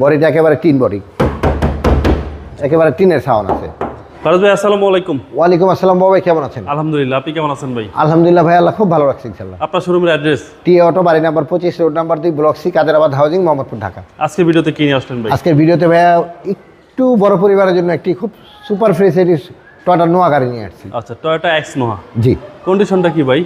বডিটা একেবারে tin body একেবারে টিনের সাউন্ড আছে। ফারাজ ভাই আসসালামু আলাইকুম। ওয়ালাইকুম আসসালাম বাবাই কেমন আছেন? আলহামদুলিল্লাহ আপনি কেমন আছেন ভাই? আলহামদুলিল্লাহ ভাই আল্লাহ খুব ভালো রাখছি ইনশাল্লাহ আপনার শোরুমের অ্যাড্রেস টি অটো বাড়ি নাম্বার পঁচিশ রোড নাম্বার দুই block C Kaderabad housing Mohammadpur Dhaka. আজকে ভিডিওতে কি নিয়ে আসলেন ভাই? আজকের ভিডিওতে ভাইয়া একটু বড় পরিবারের জন্য একটি খুব সুপার ফ্রেশ এটি টয়টা নোয়া গাড়ি নিয়ে আসছি। আচ্ছা টয়োটা এক্স নোহা জি। কন্ডিশনটা কি ভাই?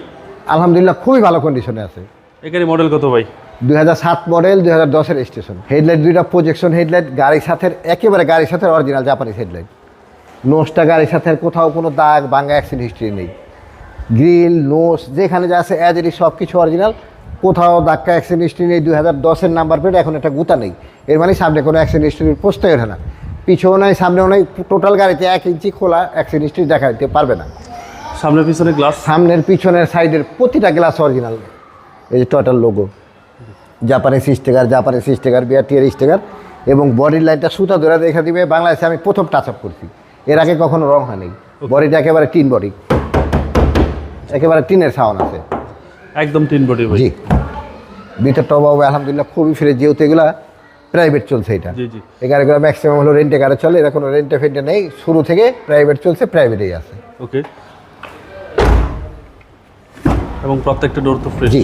আলহামদুলিল্লাহ খুবই ভালো কন্ডিশনে আছে। এখানে মডেল কত ভাই? দুই হাজার সাত মডেল দুই হাজার দশের স্টেশন হেডলাইট দুইটা প্রজেকশন হেডলাইট গাড়ির সাথে একেবারে গাড়ির সাথে অরিজিনাল জাপানিজ হেডলাইট নোসটা গাড়ির সাথে কোথাও কোনো দাগ বাঙ্গা অ্যাক্সিডেন্ট হিস্ট্রি নেই। গ্রিল নোস যেখানে যা আছে অ্যাজ ইট সব কিছু অরিজিনাল কোথাও ধাক্কা অ্যাক্সিডেন্ট হিস্ট্রি নেই দুই হাজার দশের নাম্বার প্লেট এখন একটা গুতা নেই। এর মানে সামনে কোনো অ্যাক্সিডেন্ট হিস্ট্রির প্রশ্নই ওঠে না। পিছনেও নাই সামনেও নাই টোটাল গাড়িতে এক ইঞ্চি খোলা অ্যাক্সিডেন্ট হিস্ট্রি দেখা দিতে পারবে না। সামনে পিছনে গ্লাস সামনের পিছনের সাইডের প্রতিটা গ্লাস অরিজিনাল এই যে টয়টার logo Japanese sticker Japanese sticker BRTR sticker এবং বডির লাইনটা সুতা ধরে দেখা দিবে। বাংলাদেশে আমি প্রথম টাচ আপ করছি। এর আগে কখনো রং হয়নি। বডিটা একেবারে টিন বডি একেবারে টিনের সাউন্ড আছে। একদম টিন বডি জি। ভিতরটাও বাবু আলহামদুলিল্লাহ খুবই ফ্রেশ যেহেতু এগুলা প্রাইভেট চলছে এটা। এই গাড়িগুলো ম্যাক্সিমাম হলো রেন্টে গাড়ি চলে। এরা কোনো রেন্টে ফেন্টে নেই। শুরু থেকে প্রাইভেট চলছে প্রাইভেটেই আছে। ওকে এবং প্রত্যেকটা ডোর তো ফ্রেশ জি।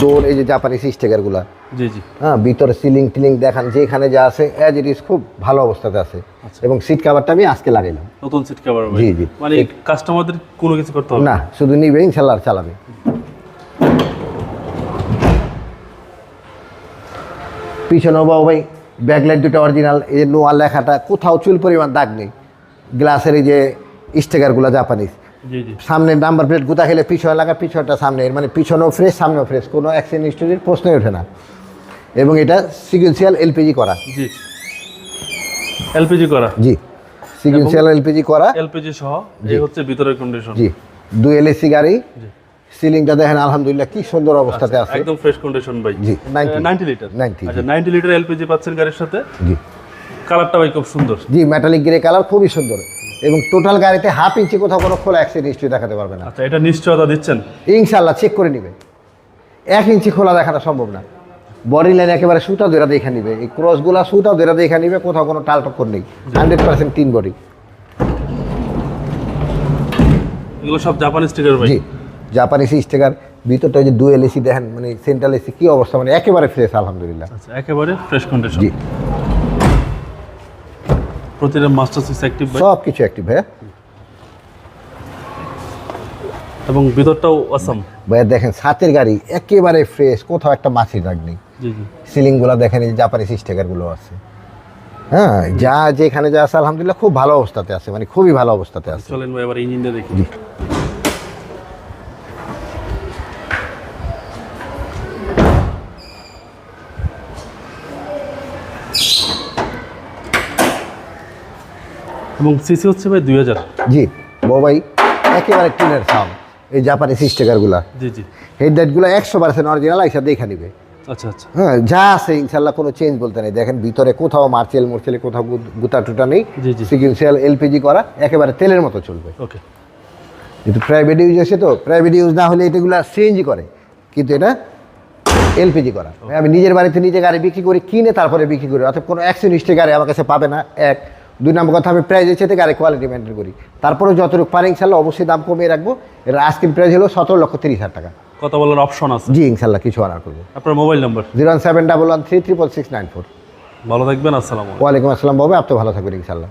ডোর এই যে জাপানিজ স্টিকারগুলা জি জি। হ্যাঁ ভিতরে সিলিং টিলিং দেখান যেখানে যা আছে অ্যাজ ইট ইজ খুব ভালো অবস্থাতে আছে। এবং সিট কাভারটা আমি আজকে লাগাইলাম। নতুন সিট কভার জি, জি। মানে কাস্টমারদের কোনো কিছু করতে হবে না। শুধু নিবে ইনশাল্লাহ চালাবে। পিছনেও বাবু ভাই ব্যাকলাইট দুটো অরিজিনাল এই যে নোয়া লেখাটা কোথাও চুল পরিমাণ দাগ নেই। গ্লাসের এই যে স্টিকারগুলো জাপানিজ জি জি। সামনে নাম্বার প্লেট গুতা খেলে পিছনে লাগা পিছনটা সামনে মানে পিছনেও ফ্রেশ সামনেও ফ্রেশ কোনো অ্যাক্সিডেন্ট হিস্টোরির প্রশ্নই ওঠে না। এবং এটা সিকুয়েন্সিয়াল এলপিজি করা। জি। এলপিজি করা। জি। সিকুয়েন্সিয়াল এলপিজি করা। এলপিজি সহ এই হচ্ছে ভিতরের কন্ডিশন জি। দুই এলএসি গাড়ি। সিলিংটা দেখেন আলহামদুলিল্লাহ কি সুন্দর অবস্থাতে আছে। একদম ফ্রেশ কন্ডিশন ভাই। জি, 90 90 লিটার 90 আচ্ছা 90 লিটার এলপিজি পাচ্ছেন গাড়ির সাথে। জি। কালারটা ভাই খুব সুন্দর। জি মেটালিক গ্রে কালার খুবই সুন্দর। এবং টোটাল গাড়িতে হাফ ইঞ্চি কোথাও কোনো খোলা অ্যাক্সিডেন্ট হিস্ট্রি দেখাতে পারবে না। আচ্ছা এটা নিশ্চয়তা দিচ্ছেন? ইনশাল্লাহ চেক করে নিবে। এক ইঞ্চি খোলা দেখাটা সম্ভব না। বডি লাইন একেবারে সুতা ধরে দেখে নিবে। এই ক্রসগুলা সুতা ধরে দেখে নিবে কোথাও কোনো টাল টক্কর নেই। হান্ড্রেড পার্সেন্ট তিন বডি এগুলো সব জাপানি স্টিকার ভাই? জি জাপানিজ স্টিকার ভিতরটা ওই যে ডুয়েল এসি দেখেন মানে সেন্ট্রাল এসি কি অবস্থা? মানে একেবারে ফ্রেশ আলহামদুলিল্লাহ। আচ্ছা একেবারে ফ্রেশ কন্ডিশন জি। প্রতিটা মাস্টার সুইচ অ্যাক্টিভ সব কিছু অ্যাক্টিভ ভাইয়া। এবং ভিতরটাও আসাম ভাইয়া দেখেন সাতের গাড়ি একেবারে ফ্রেশ কোথাও একটা মাছির দাগ নেই। সিলিংগুলো দেখেন এই জাপানি সিস্টেকারগুলো আছে। হ্যাঁ যা যেখানে যা আছে আলহামদুলিল্লাহ খুব ভালো অবস্থাতে আছে মানে খুবই ভালো অবস্থাতে আছে। চলেন ভাই এবার ইঞ্জিনটা দেখি। এবং সিসি হচ্ছে ভাই দুই হাজার। জি বাবাই একেবারে টিনের সাউন্ড এই জাপানিজ স্টিকারগুলো জি জি। হেডলাইটগুলো একশো পার্সেন্ট অরিজিনাল আইসা দেখে নিবে। আচ্ছা আচ্ছা। হ্যাঁ যা আছে ইনশাল্লাহ কোনো চেঞ্জ বলতে নেই। দেখেন ভিতরে কোথাও মার্চেল মোর্চেলে কোথাও গুতা টুটা নেই। সিকুয়েন্সিয়াল এলপিজি করা একেবারে তেলের মতো চলবে। ওকে। কিন্তু প্রাইভেট ইউজ আছে তো প্রাইভেট ইউজ না হলে এটাগুলো সিএনজি করে। কিন্তু এটা এলপিজি করা। আমি নিজের বাড়িতে নিজে গাড়ি বিক্রি করি কিনে তারপরে বিক্রি করি। অর্থাৎ কোনো অ্যাক্সিডেন্ট গাড়ি আমার কাছে পাবে না এক। দুই নম্বর কথা আমি প্রাইস এসে থেকে আরেক কোয়ালিটি মেনটেন করি। তারপরে যতটুকু পারে ইনশাল্লাহ অবশ্যই দাম কমিয়ে রাখব। এর আজকের প্রাইস হলো সতেরো লক্ষ তিরিশ হাজার টাকা। কথা বলার অপশন আছে? জি ইনশাল্লাহ কিছু অর্ডার করব। আপনার mobile number zero one seven double one three triple six nine four ভালো থাকবেন আসসালাম আলাইকুম। ওয়ালাইকুম আসসালাম বাবু আপনি ভালো থাকবেন ইনশাল্লাহ।